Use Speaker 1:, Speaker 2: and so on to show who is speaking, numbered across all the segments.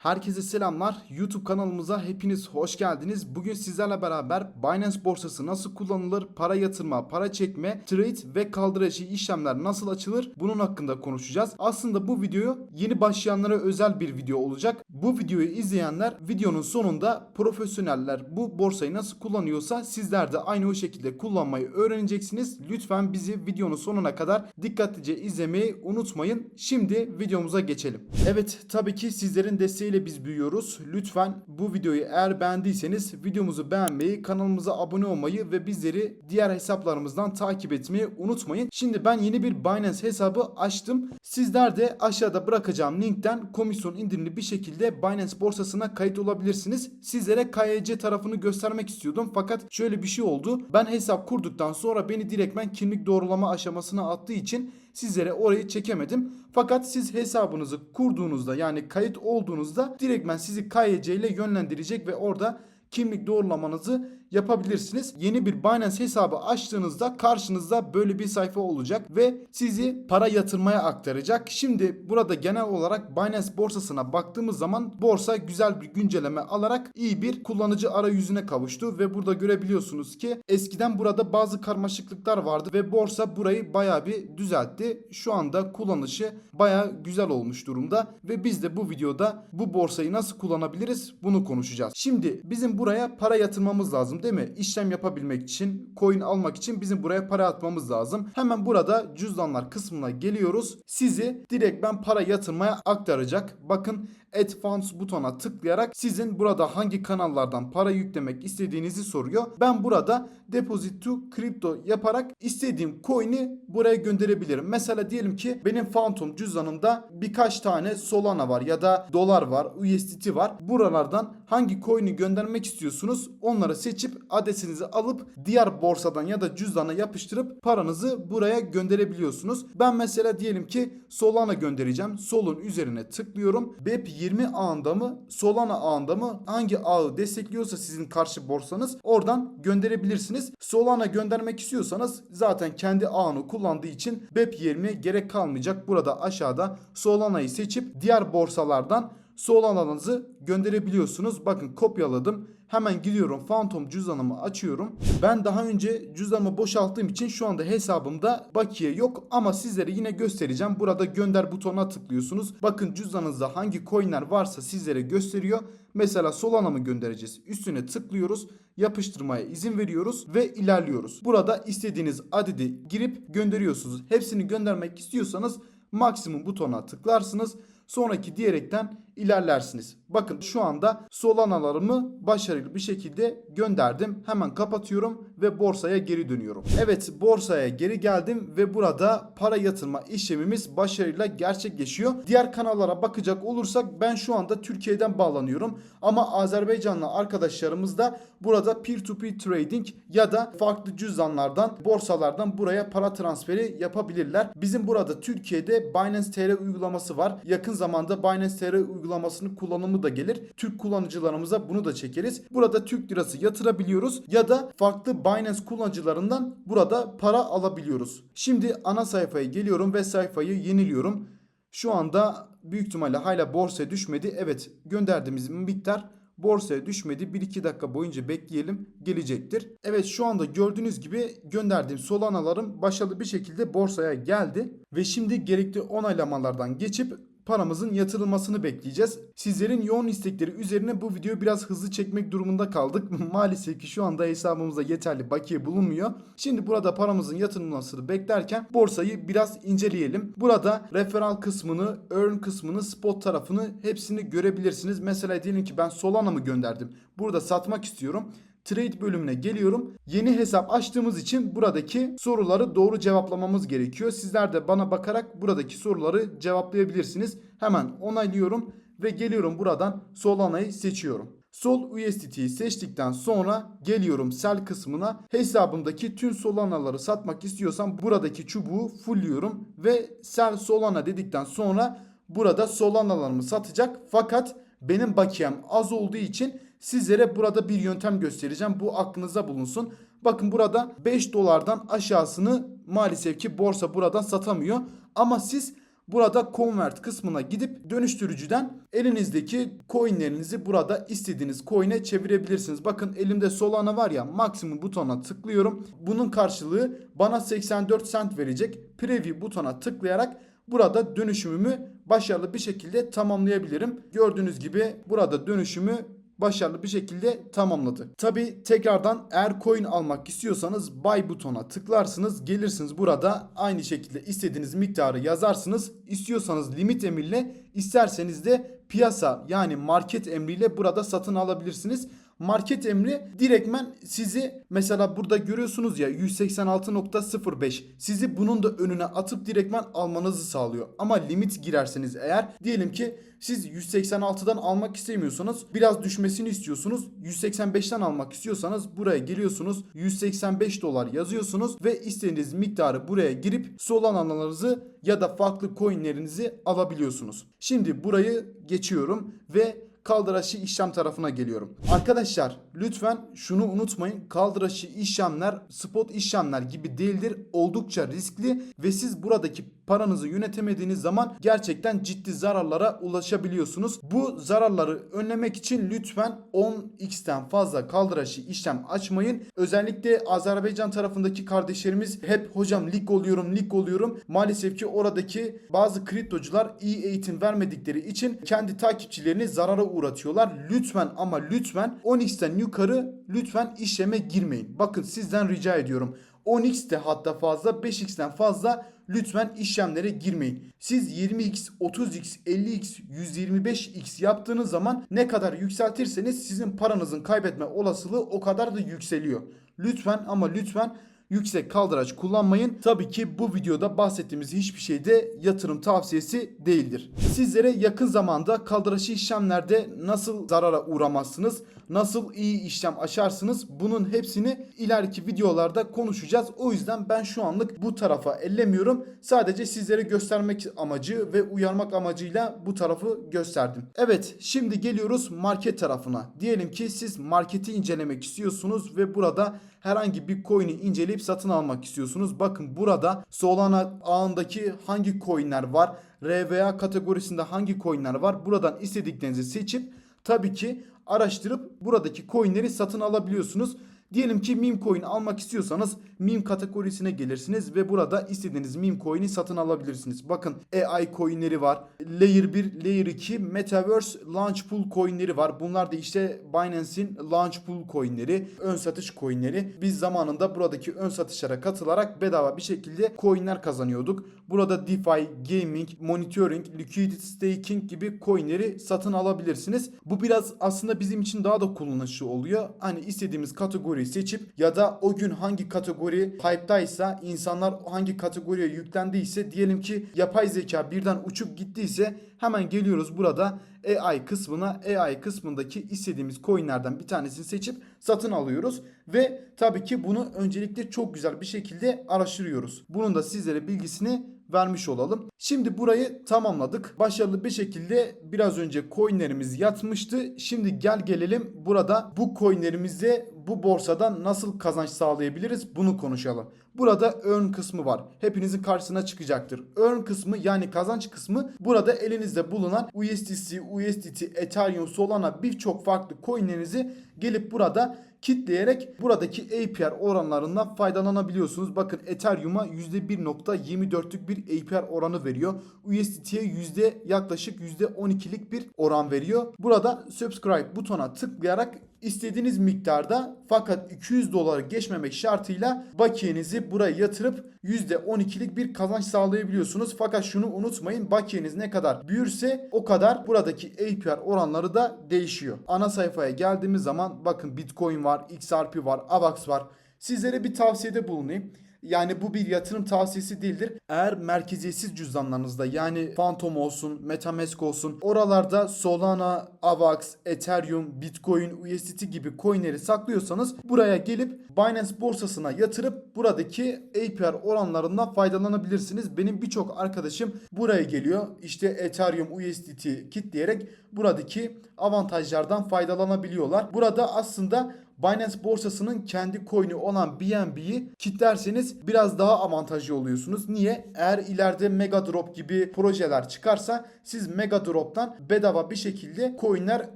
Speaker 1: Herkese selamlar. YouTube kanalımıza hepiniz hoş geldiniz. Bugün sizlerle beraber Binance borsası nasıl kullanılır, para yatırma, para çekme, trade ve kaldıraçı işlemler nasıl açılır bunun hakkında konuşacağız. Aslında bu video yeni başlayanlara özel bir video olacak. Bu videoyu izleyenler videonun sonunda profesyoneller bu borsayı nasıl kullanıyorsa sizler de aynı o şekilde kullanmayı öğreneceksiniz. Lütfen bizi videonun sonuna kadar dikkatlice izlemeyi unutmayın. Şimdi videomuza geçelim. Evet tabii ki sizlerin desteğiyle biz büyüyoruz. Lütfen bu videoyu eğer beğendiyseniz videomuzu beğenmeyi, kanalımıza abone olmayı ve bizleri diğer hesaplarımızdan takip etmeyi unutmayın. Şimdi ben yeni bir Binance hesabı açtım. Sizler de aşağıda bırakacağım linkten komisyon indirimli bir şekilde Binance borsasına kayıt olabilirsiniz. Sizlere KYC tarafını göstermek istiyordum fakat şöyle bir şey oldu. Ben hesap kurduktan sonra beni direktmen kimlik doğrulama aşamasına attığı için sizlere orayı çekemedim. Fakat siz hesabınızı kurduğunuzda yani kayıt olduğunuzda direktmen sizi KYC ile yönlendirecek ve orada kimlik doğrulamanızı yapabilirsiniz. Yeni bir Binance hesabı açtığınızda karşınızda böyle bir sayfa olacak ve sizi para yatırmaya aktaracak. Şimdi burada genel olarak Binance borsasına baktığımız zaman borsa güzel bir güncelleme alarak iyi bir kullanıcı arayüzüne kavuştu ve burada görebiliyorsunuz ki eskiden burada bazı karmaşıklıklar vardı ve borsa burayı baya bir düzeltti. Şu anda kullanışı baya güzel olmuş durumda ve biz de bu videoda bu borsayı nasıl kullanabiliriz bunu konuşacağız. Şimdi bizim buraya para yatırmamız lazım değil mi? İşlem yapabilmek için, coin almak için bizim buraya para atmamız lazım. Hemen burada cüzdanlar kısmına geliyoruz. Sizi direkt ben para yatırmaya aktaracak. Bakın Add Funds butona tıklayarak sizin burada hangi kanallardan para yüklemek istediğinizi soruyor. Ben burada Deposit to Crypto yaparak istediğim coin'i buraya gönderebilirim. Mesela diyelim ki benim Phantom cüzdanımda birkaç tane Solana var ya da dolar var, USDT var. Buralardan hangi coin'i göndermek istiyorsunuz onları seçip adresinizi alıp diğer borsadan ya da cüzdana yapıştırıp paranızı buraya gönderebiliyorsunuz. Ben mesela diyelim ki Solana göndereceğim. Sol'un üzerine tıklıyorum. BEP20 ağında mı Solana ağında mı hangi ağı destekliyorsa sizin karşı borsanız oradan gönderebilirsiniz. Solana göndermek istiyorsanız zaten kendi ağını kullandığı için BEP20 gerek kalmayacak. Burada aşağıda Solana'yı seçip diğer borsalardan Solana'nızı gönderebiliyorsunuz. Bakın kopyaladım. Hemen gidiyorum Phantom cüzdanımı açıyorum. Ben daha önce cüzdanımı boşalttığım için şu anda hesabımda bakiye yok ama sizlere yine göstereceğim. Burada gönder butonuna tıklıyorsunuz. Bakın cüzdanınızda hangi coinler varsa sizlere gösteriyor. Mesela Solana mı göndereceğiz? Üstüne tıklıyoruz. Yapıştırmaya izin veriyoruz ve ilerliyoruz. Burada istediğiniz adedi girip gönderiyorsunuz. Hepsini göndermek istiyorsanız maksimum butona tıklarsınız. Sonraki diyerekten ilerlersiniz. Bakın şu anda Solana'larımı başarılı bir şekilde gönderdim. Hemen kapatıyorum ve borsaya geri dönüyorum. Evet borsaya geri geldim ve burada para yatırma işlemimiz başarıyla gerçekleşiyor. Diğer kanallara bakacak olursak ben şu anda Türkiye'den bağlanıyorum. Ama Azerbaycanlı arkadaşlarımız da burada peer to peer trading ya da farklı cüzdanlardan, borsalardan buraya para transferi yapabilirler. Bizim burada Türkiye'de Binance TR uygulaması var. Yakın zamanda Binance TR uygulamasının kullanımı da gelir. Türk kullanıcılarımıza bunu da çekeriz. Burada Türk lirası yatırabiliyoruz ya da farklı Binance kullanıcılarından burada para alabiliyoruz. Şimdi ana sayfaya geliyorum ve sayfayı yeniliyorum. Şu anda büyük ihtimalle hala borsaya düşmedi. Evet gönderdiğimiz miktar borsaya düşmedi. 1-2 dakika boyunca bekleyelim gelecektir. Evet şu anda gördüğünüz gibi gönderdiğim Solana'larım başarılı bir şekilde borsaya geldi. Ve şimdi gerekli onaylamalardan geçip paramızın yatırılmasını bekleyeceğiz. Sizlerin yoğun istekleri üzerine bu videoyu biraz hızlı çekmek durumunda kaldık. Maalesef ki şu anda hesabımızda yeterli bakiye bulunmuyor. Şimdi burada paramızın yatırılmasını beklerken borsayı biraz inceleyelim. Burada referal kısmını, earn kısmını, spot tarafını hepsini görebilirsiniz. Mesela diyelim ki ben Solana mı gönderdim? Burada satmak istiyorum. Trade bölümüne geliyorum. Yeni hesap açtığımız için buradaki soruları doğru cevaplamamız gerekiyor. Sizler de bana bakarak buradaki soruları cevaplayabilirsiniz. Hemen onaylıyorum ve geliyorum buradan Solana'yı seçiyorum. Sol USDT'yi seçtikten sonra geliyorum sell kısmına. Hesabımdaki tüm Solana'ları satmak istiyorsam buradaki çubuğu fullliyorum ve sell Solana dedikten sonra burada Solana'larımı satacak. Fakat benim bakiyem az olduğu için sizlere burada bir yöntem göstereceğim. Bu aklınızda bulunsun. Bakın burada 5 dolardan aşağısını maalesef ki borsa buradan satamıyor. Ama siz burada convert kısmına gidip dönüştürücüden elinizdeki coinlerinizi burada istediğiniz coin'e çevirebilirsiniz. Bakın elimde Solana var ya maksimum butona tıklıyorum. Bunun karşılığı bana 84 cent verecek. Preview butona tıklayarak burada dönüşümümü başarılı bir şekilde tamamlayabilirim. Gördüğünüz gibi burada dönüşümü başarılı bir şekilde tamamladı. Tabi tekrardan eğer coin almak istiyorsanız buy butona tıklarsınız. Gelirsiniz burada aynı şekilde istediğiniz miktarı yazarsınız. İstiyorsanız limit emriyle isterseniz de piyasa yani market emriyle burada satın alabilirsiniz. Market emri direktmen sizi mesela burada görüyorsunuz ya 186.05 sizi bunun da önüne atıp direktmen almanızı sağlıyor. Ama limit girerseniz eğer diyelim ki siz 186'dan almak istemiyorsanız biraz düşmesini istiyorsunuz. 185'ten almak istiyorsanız buraya geliyorsunuz. 185 dolar yazıyorsunuz ve istediğiniz miktarı buraya girip Solana'larınızı ya da farklı coinlerinizi alabiliyorsunuz. Şimdi burayı geçiyorum ve kaldıraçlı işlem tarafına geliyorum. Arkadaşlar lütfen şunu unutmayın. Kaldıraçlı işlemler spot işlemler gibi değildir. Oldukça riskli ve siz buradaki paranızı yönetemediğiniz zaman gerçekten ciddi zararlara ulaşabiliyorsunuz. Bu zararları önlemek için lütfen 10x'ten fazla kaldıraçlı işlem açmayın. Özellikle Azerbaycan tarafındaki kardeşlerimiz hep hocam lig oluyorum lig oluyorum. Maalesef ki oradaki bazı kriptocular iyi eğitim vermedikleri için kendi takipçilerini zarara uğratıyorlar. Lütfen ama lütfen 10x'ten yukarı lütfen işleme girmeyin. Bakın sizden rica ediyorum. 10x de hatta fazla 5x'ten fazla lütfen işlemlere girmeyin. Siz 20x, 30x, 50x, 125x yaptığınız zaman ne kadar yükseltirseniz sizin paranızın kaybetme olasılığı o kadar da yükseliyor. Lütfen ama lütfen yüksek kaldıraç kullanmayın. Tabii ki bu videoda bahsettiğimiz hiçbir şey de yatırım tavsiyesi değildir. Sizlere yakın zamanda kaldıraçlı işlemlerde nasıl zarara uğramazsınız, nasıl iyi işlem açarsınız bunun hepsini ileriki videolarda konuşacağız. O yüzden ben şu anlık bu tarafa ellemiyorum. Sadece sizlere göstermek amacı ve uyarmak amacıyla bu tarafı gösterdim. Evet şimdi geliyoruz market tarafına. Diyelim ki siz marketi incelemek istiyorsunuz ve burada herhangi bir coin'i inceleyip satın almak istiyorsunuz. Bakın burada Solana ağındaki hangi coin'ler var? RVA kategorisinde hangi coin'ler var? Buradan istediklerinizi seçip tabii ki araştırıp buradaki coin'leri satın alabiliyorsunuz. Diyelim ki meme coin almak istiyorsanız meme kategorisine gelirsiniz ve burada istediğiniz meme coin'i satın alabilirsiniz. Bakın AI coin'leri var. Layer 1, Layer 2, Metaverse Launch Pool coin'leri var. Bunlar da işte Binance'in Launch Pool coin'leri, ön satış coin'leri. Biz zamanında buradaki ön satışlara katılarak bedava bir şekilde coin'ler kazanıyorduk. Burada DeFi, Gaming, Monitoring, Liquidity Staking gibi coin'leri satın alabilirsiniz. Bu biraz aslında bizim için daha da kullanışlı oluyor. Hani istediğimiz kategori kategoriyi seçip ya da o gün hangi kategori hype'daysa insanlar hangi kategoriye yüklendiyse diyelim ki yapay zeka birden uçup gittiyse hemen geliyoruz burada AI kısmına AI kısmındaki istediğimiz coinlerden bir tanesini seçip satın alıyoruz ve tabii ki bunu öncelikle çok güzel bir şekilde araştırıyoruz. Bunun da sizlere bilgisini vermiş olalım. Şimdi burayı tamamladık. Başarılı bir şekilde biraz önce coinlerimiz yatmıştı. Şimdi gel gelelim burada bu coinlerimize bu borsadan nasıl kazanç sağlayabiliriz bunu konuşalım. Burada earn kısmı var. Hepinizin karşısına çıkacaktır. Earn kısmı yani kazanç kısmı burada elinizde bulunan USDC, USDT, Ethereum, Solana birçok farklı coinlerinizi gelip burada kitleyerek buradaki APR oranlarından faydalanabiliyorsunuz. Bakın Ethereum'a %1.24'lük bir APR oranı veriyor. USDT'ye yüzde yaklaşık %12'lik bir oran veriyor. Burada subscribe butona tıklayarak istediğiniz miktarda fakat 200 doları geçmemek şartıyla bakiyenizi buraya yatırıp %12'lik bir kazanç sağlayabiliyorsunuz. Fakat şunu unutmayın bakiyeniz ne kadar büyürse o kadar buradaki APR oranları da değişiyor. Ana sayfaya geldiğimiz zaman bakın Bitcoin var, XRP var, AVAX var. Sizlere bir tavsiyede bulunayım. Yani bu bir yatırım tavsiyesi değildir. Eğer merkeziyetsiz cüzdanlarınızda yani Phantom olsun, Metamask olsun oralarda Solana, AVAX, Ethereum, Bitcoin, USDT gibi coinleri saklıyorsanız buraya gelip Binance borsasına yatırıp buradaki APR oranlarından faydalanabilirsiniz. Benim birçok arkadaşım buraya geliyor. İşte Ethereum, USDT kitleyerek buradaki avantajlardan faydalanabiliyorlar. Burada aslında Binance borsasının kendi coin'i olan BNB'yi kitlerseniz biraz daha avantajlı oluyorsunuz. Niye? Eğer ileride Mega Drop gibi projeler çıkarsa siz Mega Drop'tan bedava bir şekilde coin'ler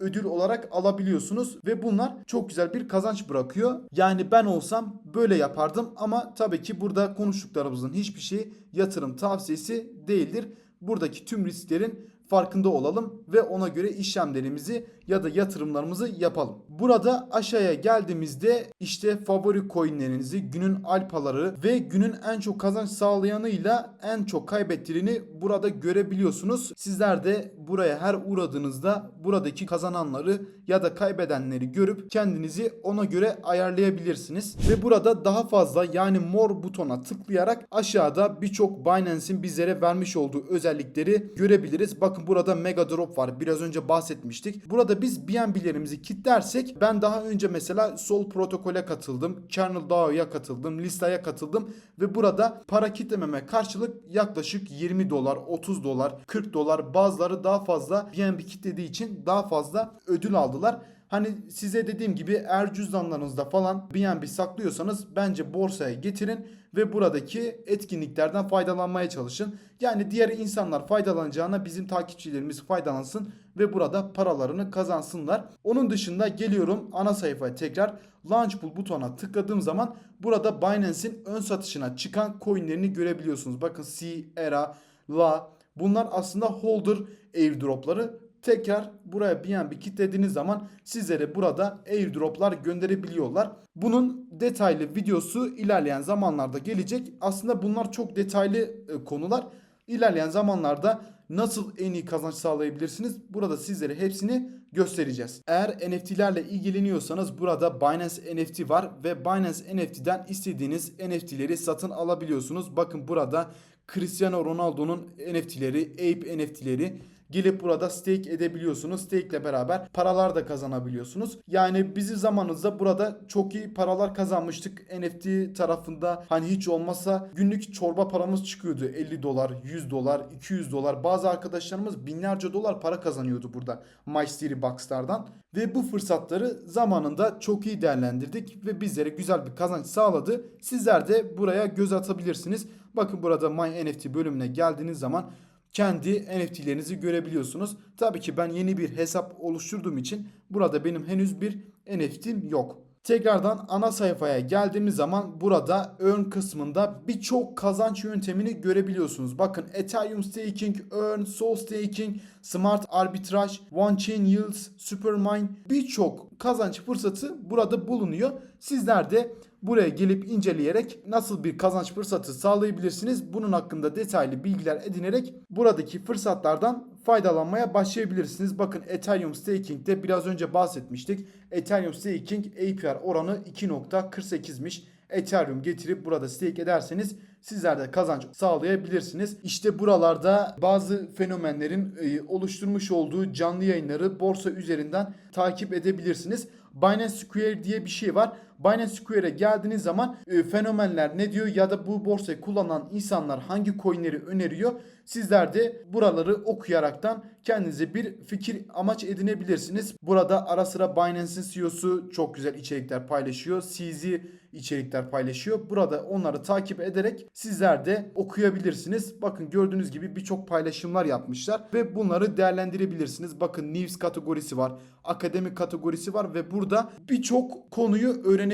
Speaker 1: ödül olarak alabiliyorsunuz ve bunlar çok güzel bir kazanç bırakıyor. Yani ben olsam böyle yapardım ama tabii ki burada konuştuklarımızın hiçbir şeyi yatırım tavsiyesi değildir. Buradaki tüm risklerin farkında olalım ve ona göre işlemlerimizi ya da yatırımlarımızı yapalım. Burada aşağıya geldiğimizde işte favori coinlerinizi, günün alpaları ve günün en çok kazanç sağlayanıyla en çok kaybettiğini burada görebiliyorsunuz. Sizler de buraya her uğradığınızda buradaki kazananları ya da kaybedenleri görüp kendinizi ona göre ayarlayabilirsiniz. Ve burada daha fazla yani mor butona tıklayarak aşağıda birçok Binance'in bizlere vermiş olduğu özellikleri görebiliriz. Bakın burada Mega Drop var. Biraz önce bahsetmiştik. Burada biz BNB'lerimizi kitlersek ben daha önce mesela Sol protokole katıldım. Kernel DAO'ya katıldım. Lista'ya katıldım ve burada para kitlememe karşılık yaklaşık 20 dolar, 30 dolar, 40 dolar bazıları daha fazla BNB kitlediği için daha fazla ödül aldılar. Hani size dediğim gibi eğer cüzdanlarınızda falan BNB saklıyorsanız bence borsaya getirin ve buradaki etkinliklerden faydalanmaya çalışın. Yani diğer insanlar faydalanacağına bizim takipçilerimiz faydalansın ve burada paralarını kazansınlar. Onun dışında geliyorum ana sayfaya tekrar Launch Pool butonuna tıkladığım zaman burada Binance'in ön satışına çıkan coinlerini görebiliyorsunuz. Bakın C, ERA, LA bunlar aslında holder airdropları tekrar buraya BNB kitlediğiniz zaman sizlere burada airdroplar gönderebiliyorlar. Bunun detaylı videosu ilerleyen zamanlarda gelecek. Aslında bunlar çok detaylı e, konular. İlerleyen zamanlarda nasıl en iyi kazanç sağlayabilirsiniz? Burada sizlere hepsini göstereceğiz. Eğer NFT'lerle ilgileniyorsanız burada Binance NFT var ve Binance NFT'den istediğiniz NFT'leri satın alabiliyorsunuz. Bakın burada Cristiano Ronaldo'nun NFT'leri, Ape NFT'leri gelip burada stake edebiliyorsunuz. Stake ile beraber paralar da kazanabiliyorsunuz. Yani bizi zamanımızda burada çok iyi paralar kazanmıştık. NFT tarafında hani hiç olmazsa günlük çorba paramız çıkıyordu. 50 dolar, 100 dolar, 200 dolar. Bazı arkadaşlarımız binlerce dolar para kazanıyordu burada MyStreet Box'lardan. Ve bu fırsatları zamanında çok iyi değerlendirdik ve bizlere güzel bir kazanç sağladı. Sizler de buraya göz atabilirsiniz. Bakın burada My NFT bölümüne geldiğiniz zaman kendi NFT'lerinizi görebiliyorsunuz. Tabii ki ben yeni bir hesap oluşturduğum için burada benim henüz bir NFT'm yok. Tekrardan ana sayfaya geldiğimiz zaman burada Earn kısmında birçok kazanç yöntemini görebiliyorsunuz. Bakın Ethereum Staking, Earn, Sol Staking, Smart Arbitrage, One Chain Yields, Supermine birçok kazanç fırsatı burada bulunuyor. Sizler de buraya gelip inceleyerek nasıl bir kazanç fırsatı sağlayabilirsiniz? Bunun hakkında detaylı bilgiler edinerek buradaki fırsatlardan faydalanmaya başlayabilirsiniz. Bakın Ethereum Staking'de biraz önce bahsetmiştik. Ethereum Staking APR oranı 2.48'miş. Ethereum getirip burada stake ederseniz sizler de kazanç sağlayabilirsiniz. İşte buralarda bazı fenomenlerin e, oluşturmuş olduğu canlı yayınları borsa üzerinden takip edebilirsiniz. Binance Square diye bir şey var. Binance Square'e geldiğiniz zaman e, fenomenler ne diyor ya da bu borsayı kullanan insanlar hangi coinleri öneriyor. Sizler de buraları okuyaraktan kendinize bir fikir amaç edinebilirsiniz. Burada ara sıra Binance'in CEO'su çok güzel içerikler paylaşıyor. CZ içerikler paylaşıyor. Burada onları takip ederek sizler de okuyabilirsiniz. Bakın gördüğünüz gibi birçok paylaşımlar yapmışlar ve bunları değerlendirebilirsiniz. Bakın news kategorisi var, akademik kategorisi var ve burada birçok konuyu öğrenebilirsiniz.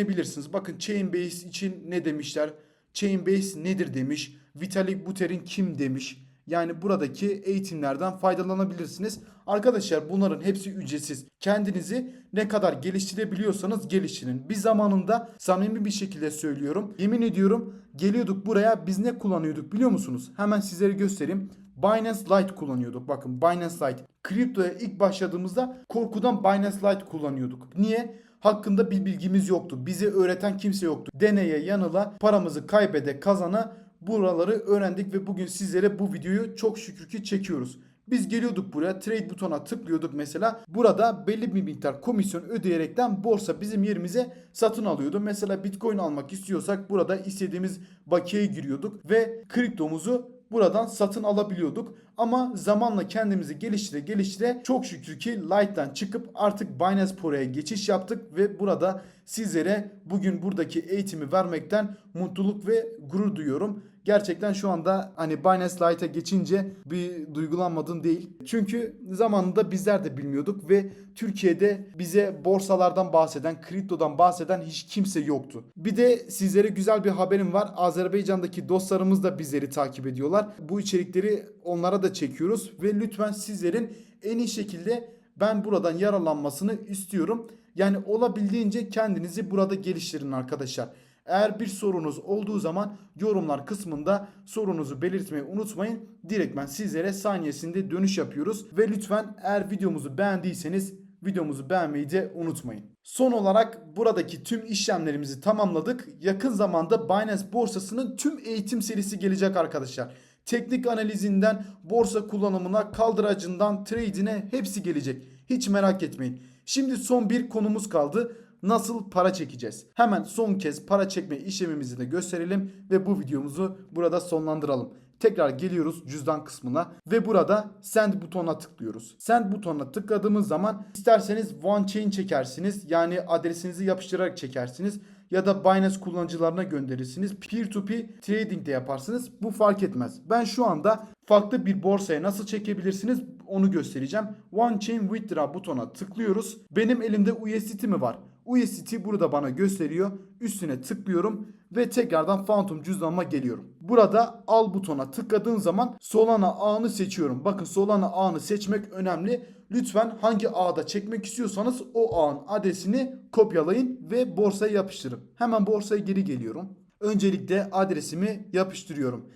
Speaker 1: Bakın Chainbase için ne demişler? Chainbase nedir demiş. Vitalik Buterin kim demiş. Yani buradaki eğitimlerden faydalanabilirsiniz. Arkadaşlar bunların hepsi ücretsiz. Kendinizi ne kadar geliştirebiliyorsanız geliştirin. Bir zamanında samimi bir şekilde söylüyorum. Yemin ediyorum geliyorduk buraya biz ne kullanıyorduk biliyor musunuz? Hemen sizlere göstereyim. Binance Lite kullanıyorduk. Bakın Binance Lite. Kriptoya ilk başladığımızda korkudan Binance Lite kullanıyorduk. Niye? Hakkında bir bilgimiz yoktu. Bizi öğreten kimse yoktu. Deneye yanıla paramızı kaybede kazana buraları öğrendik ve bugün sizlere bu videoyu çok şükür ki çekiyoruz. Biz geliyorduk buraya trade butona tıklıyorduk mesela. Burada belli bir miktar komisyon ödeyerekten borsa bizim yerimize satın alıyordu. Mesela bitcoin almak istiyorsak burada istediğimiz bakiye giriyorduk ve kriptomuzu buradan satın alabiliyorduk. Ama zamanla kendimizi geliştire geliştire çok şükür ki Lite'dan çıkıp artık Binance Pro'ya geçiş yaptık ve burada sizlere bugün buradaki eğitimi vermekten mutluluk ve gurur duyuyorum. Gerçekten şu anda hani Binance Lite'a geçince bir duygulanmadığım değil. Çünkü zamanında bizler de bilmiyorduk ve Türkiye'de bize borsalardan bahseden, kriptodan bahseden hiç kimse yoktu. Bir de sizlere güzel bir haberim var. Azerbaycan'daki dostlarımız da bizleri takip ediyorlar. Bu içerikleri onlara da çekiyoruz ve lütfen sizlerin en iyi şekilde ben buradan yararlanmasını istiyorum. Yani olabildiğince kendinizi burada geliştirin arkadaşlar. Eğer bir sorunuz olduğu zaman yorumlar kısmında sorunuzu belirtmeyi unutmayın. Direktmen sizlere saniyesinde dönüş yapıyoruz. Ve lütfen eğer videomuzu beğendiyseniz videomuzu beğenmeyi de unutmayın. Son olarak buradaki tüm işlemlerimizi tamamladık. Yakın zamanda Binance borsasının tüm eğitim serisi gelecek arkadaşlar. Teknik analizinden borsa kullanımına, kaldıracından trade'ine hepsi gelecek. Hiç merak etmeyin. Şimdi son bir konumuz kaldı. Nasıl para çekeceğiz? Hemen son kez para çekme işlemimizi de gösterelim ve bu videomuzu burada sonlandıralım. Tekrar geliyoruz cüzdan kısmına ve burada send butonuna tıklıyoruz. Send butonuna tıkladığımız zaman isterseniz one chain çekersiniz. Yani adresinizi yapıştırarak çekersiniz ya da Binance kullanıcılarına gönderirsiniz. Peer to peer trading de yaparsınız. Bu fark etmez. Ben şu anda farklı bir borsaya nasıl çekebilirsiniz onu göstereceğim. One Chain Withdraw butona tıklıyoruz. Benim elimde USDT mi var? USDT burada bana gösteriyor. Üstüne tıklıyorum ve tekrardan Phantom cüzdanıma geliyorum. Burada al butona tıkladığın zaman Solana ağını seçiyorum. Bakın Solana ağını seçmek önemli. Lütfen hangi ağda çekmek istiyorsanız o ağın adresini kopyalayın ve borsaya yapıştırın. Hemen borsaya geri geliyorum. Öncelikle adresimi yapıştırıyorum.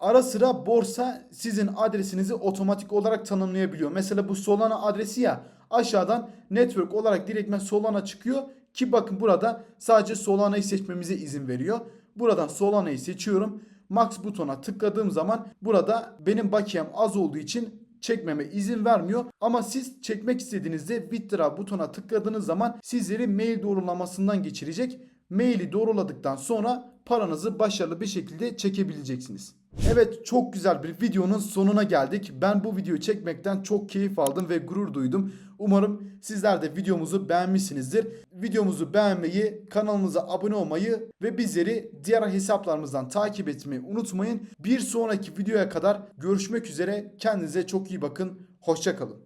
Speaker 1: Ara sıra borsa sizin adresinizi otomatik olarak tanımlayabiliyor. Mesela bu Solana adresi ya aşağıdan network olarak direktmen Solana çıkıyor ki bakın burada sadece Solana'yı seçmemize izin veriyor. Buradan Solana'yı seçiyorum. Max butona tıkladığım zaman burada benim bakiyem az olduğu için çekmeme izin vermiyor. Ama siz çekmek istediğinizde withdraw butona tıkladığınız zaman sizleri mail doğrulamasından geçirecek. Maili doğruladıktan sonra paranızı başarılı bir şekilde çekebileceksiniz. Evet çok güzel bir videonun sonuna geldik. Ben bu videoyu çekmekten çok keyif aldım ve gurur duydum. Umarım sizler de videomuzu beğenmişsinizdir. Videomuzu beğenmeyi, kanalımıza abone olmayı ve bizleri diğer hesaplarımızdan takip etmeyi unutmayın. Bir sonraki videoya kadar görüşmek üzere. Kendinize çok iyi bakın. Hoşçakalın.